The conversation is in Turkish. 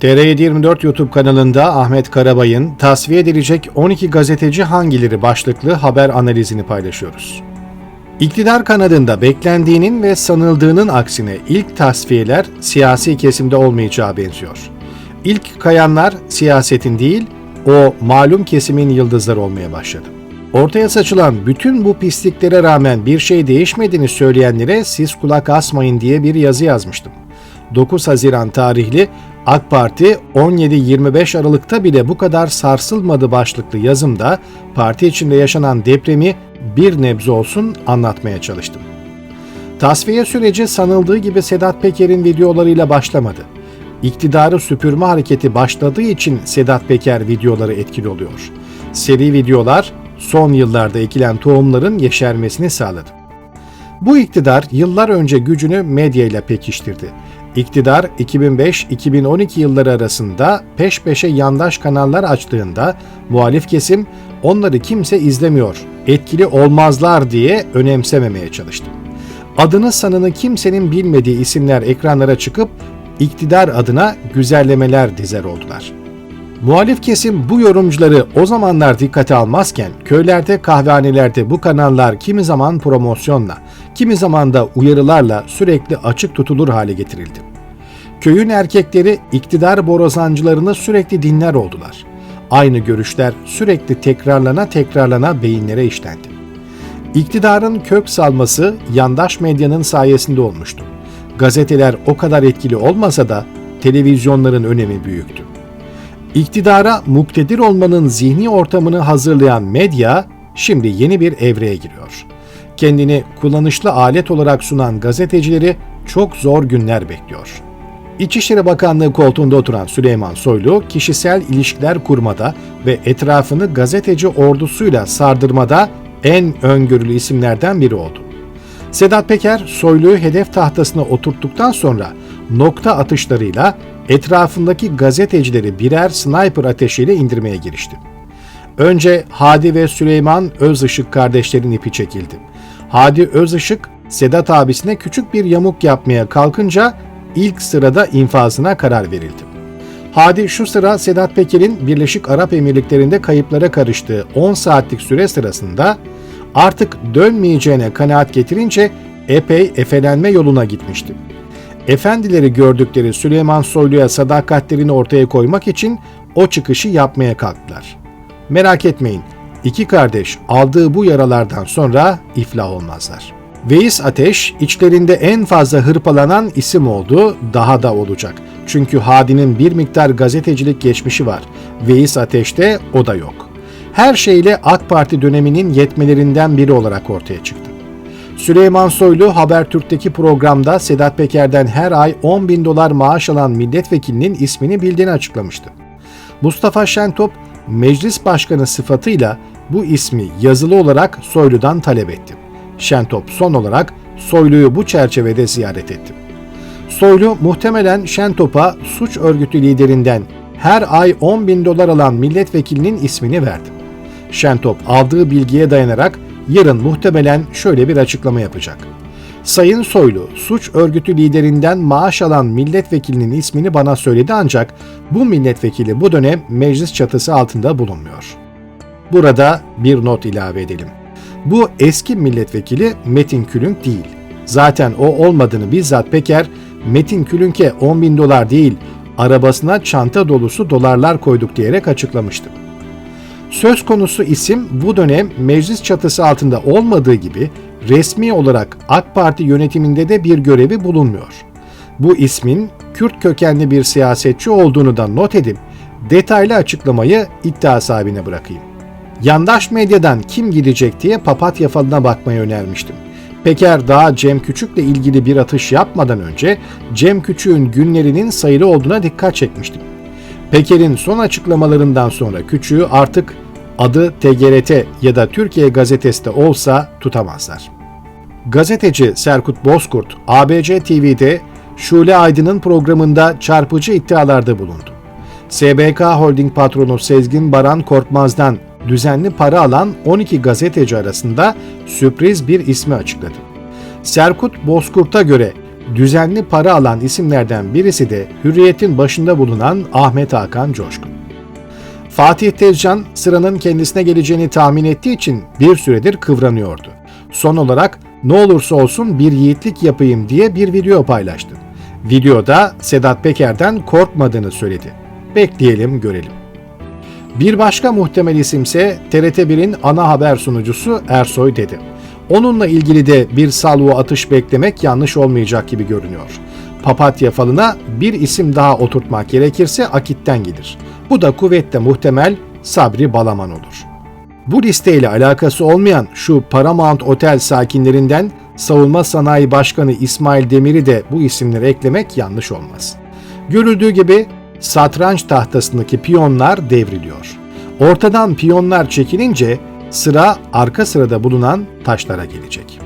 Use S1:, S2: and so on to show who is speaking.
S1: TR724 YouTube kanalında Ahmet Karabay'ın tasfiye edilecek 12 gazeteci hangileri başlıklı haber analizini paylaşıyoruz. İktidar kanadında beklendiğinin ve sanıldığının aksine ilk tasfiyeler siyasi kesimde olmayacağı benziyor. İlk kayanlar siyasetin değil, o malum kesimin yıldızları olmaya başladı. Ortaya saçılan bütün bu pisliklere rağmen bir şey değişmediğini söyleyenlere siz kulak asmayın diye bir yazı yazmıştım. 9 Haziran tarihli AK Parti 17-25 Aralık'ta bile bu kadar sarsılmadı başlıklı yazımda parti içinde yaşanan depremi bir nebze olsun anlatmaya çalıştım. Tasfiye süreci sanıldığı gibi Sedat Peker'in videolarıyla başlamadı. İktidarı süpürme hareketi başladığı için Sedat Peker videoları etkili oluyor. Seri videolar son yıllarda ekilen tohumların yeşermesini sağladı. Bu iktidar yıllar önce gücünü medya ile pekiştirdi. İktidar 2005-2012 yılları arasında peş peşe yandaş kanallar açtığında muhalif kesim onları kimse izlemiyor, etkili olmazlar diye önemsememeye çalıştı. Adını sanını kimsenin bilmediği isimler ekranlara çıkıp iktidar adına güzellemeler dizer oldular. Muhalif kesim bu yorumcuları o zamanlar dikkate almazken köylerde kahvehanelerde bu kanallar kimi zaman promosyonla, kimi zaman da uyarılarla sürekli açık tutulur hale getirildi. Köyün erkekleri iktidar borazancılarını sürekli dinler oldular. Aynı görüşler sürekli tekrarlana tekrarlana beyinlere işlendi. İktidarın kök salması yandaş medyanın sayesinde olmuştu. Gazeteler o kadar etkili olmasa da televizyonların önemi büyüktü. İktidara muktedir olmanın zihni ortamını hazırlayan medya şimdi yeni bir evreye giriyor. Kendini kullanışlı alet olarak sunan gazetecileri çok zor günler bekliyor. İçişleri Bakanlığı koltuğunda oturan Süleyman Soylu, kişisel ilişkiler kurmada ve etrafını gazeteci ordusuyla sardırmada en öngörülü isimlerden biri oldu. Sedat Peker, Soylu'yu hedef tahtasına oturttuktan sonra nokta atışlarıyla etrafındaki gazetecileri birer sniper ateşiyle indirmeye girişti. Önce Hadi ve Süleyman Özışık kardeşlerin ipi çekildi. Hadi Özışık, Sedat abisine küçük bir yamuk yapmaya kalkınca ilk sırada infazına karar verildi. Hadi şu sıra Sedat Peker'in Birleşik Arap Emirlikleri'nde kayıplara karıştığı 10 saatlik süre sırasında artık dönmeyeceğine kanaat getirince epey efelenme yoluna gitmişti. Efendileri gördükleri Süleyman Soylu'ya sadakatlerini ortaya koymak için o çıkışı yapmaya kalktılar. Merak etmeyin, iki kardeş aldığı bu yaralardan sonra iflah olmazlar. Veys Ateş içlerinde en fazla hırpalanan isim oldu, daha da olacak. Çünkü Hadi'nin bir miktar gazetecilik geçmişi var. Veys Ateş'te o da yok. Her şeyle AK Parti döneminin yetmelerinden biri olarak ortaya çıktı. Süleyman Soylu Habertürk'teki programda Sedat Peker'den her ay 10 bin dolar maaş alan milletvekilinin ismini bildiğini açıklamıştı. Mustafa Şentop meclis başkanı sıfatıyla bu ismi yazılı olarak Soylu'dan talep etti. Şentop son olarak Soylu'yu bu çerçevede ziyaret etti. Soylu muhtemelen Şentop'a suç örgütü liderinden her ay 10 bin dolar alan milletvekilinin ismini verdi. Şentop aldığı bilgiye dayanarak yarın muhtemelen şöyle bir açıklama yapacak. Sayın Soylu, suç örgütü liderinden maaş alan milletvekilinin ismini bana söyledi ancak bu milletvekili bu dönem meclis çatısı altında bulunmuyor. Burada bir not ilave edelim. Bu eski milletvekili Metin Külünk değil. Zaten o olmadığını bizzat Peker, Metin Külünk'e 10 bin dolar değil, arabasına çanta dolusu dolarlar koyduk diyerek açıklamıştı. Söz konusu isim bu dönem meclis çatısı altında olmadığı gibi resmi olarak AK Parti yönetiminde de bir görevi bulunmuyor. Bu ismin Kürt kökenli bir siyasetçi olduğunu da not edip detaylı açıklamayı iddia sahibine bırakayım. Yandaş medyadan kim gidecek diye papatya falına bakmayı önermiştim. Peker daha Cem Küçük'le ilgili bir atış yapmadan önce Cem Küçük'ün günlerinin sayılı olduğuna dikkat çekmiştim. Peker'in son açıklamalarından sonra Küçük'ü artık adı TGRT ya da Türkiye Gazetesi de olsa tutamazlar. Gazeteci Serkut Bozkurt, ABC TV'de Şule Aydın'ın programında çarpıcı iddialarda bulundu. SBK Holding patronu Sezgin Baran Korkmaz'dan düzenli para alan 12 gazeteci arasında sürpriz bir ismi açıkladı. Serkut Bozkurt'a göre düzenli para alan isimlerden birisi de Hürriyet'in başında bulunan Ahmet Hakan Coşkun. Fatih Tezcan sıranın kendisine geleceğini tahmin ettiği için bir süredir kıvranıyordu. Son olarak ne olursa olsun bir yiğitlik yapayım diye bir video paylaştı. Videoda Sedat Peker'den korkmadığını söyledi. Bekleyelim görelim. Bir başka muhtemel isimse TRT1'in ana haber sunucusu Ersoy dedi. Onunla ilgili de bir salvo atış beklemek yanlış olmayacak gibi görünüyor. Papatya falına bir isim daha oturtmak gerekirse Akit'ten gelir. Bu da kuvvetle muhtemel Sabri Balaman olur. Bu listeyle alakası olmayan şu Paramount Otel sakinlerinden Savunma Sanayi Başkanı İsmail Demir'i de bu isimlere eklemek yanlış olmaz. Görüldüğü gibi satranç tahtasındaki piyonlar devriliyor. Ortadan piyonlar çekilince sıra arka sırada bulunan taşlara gelecek.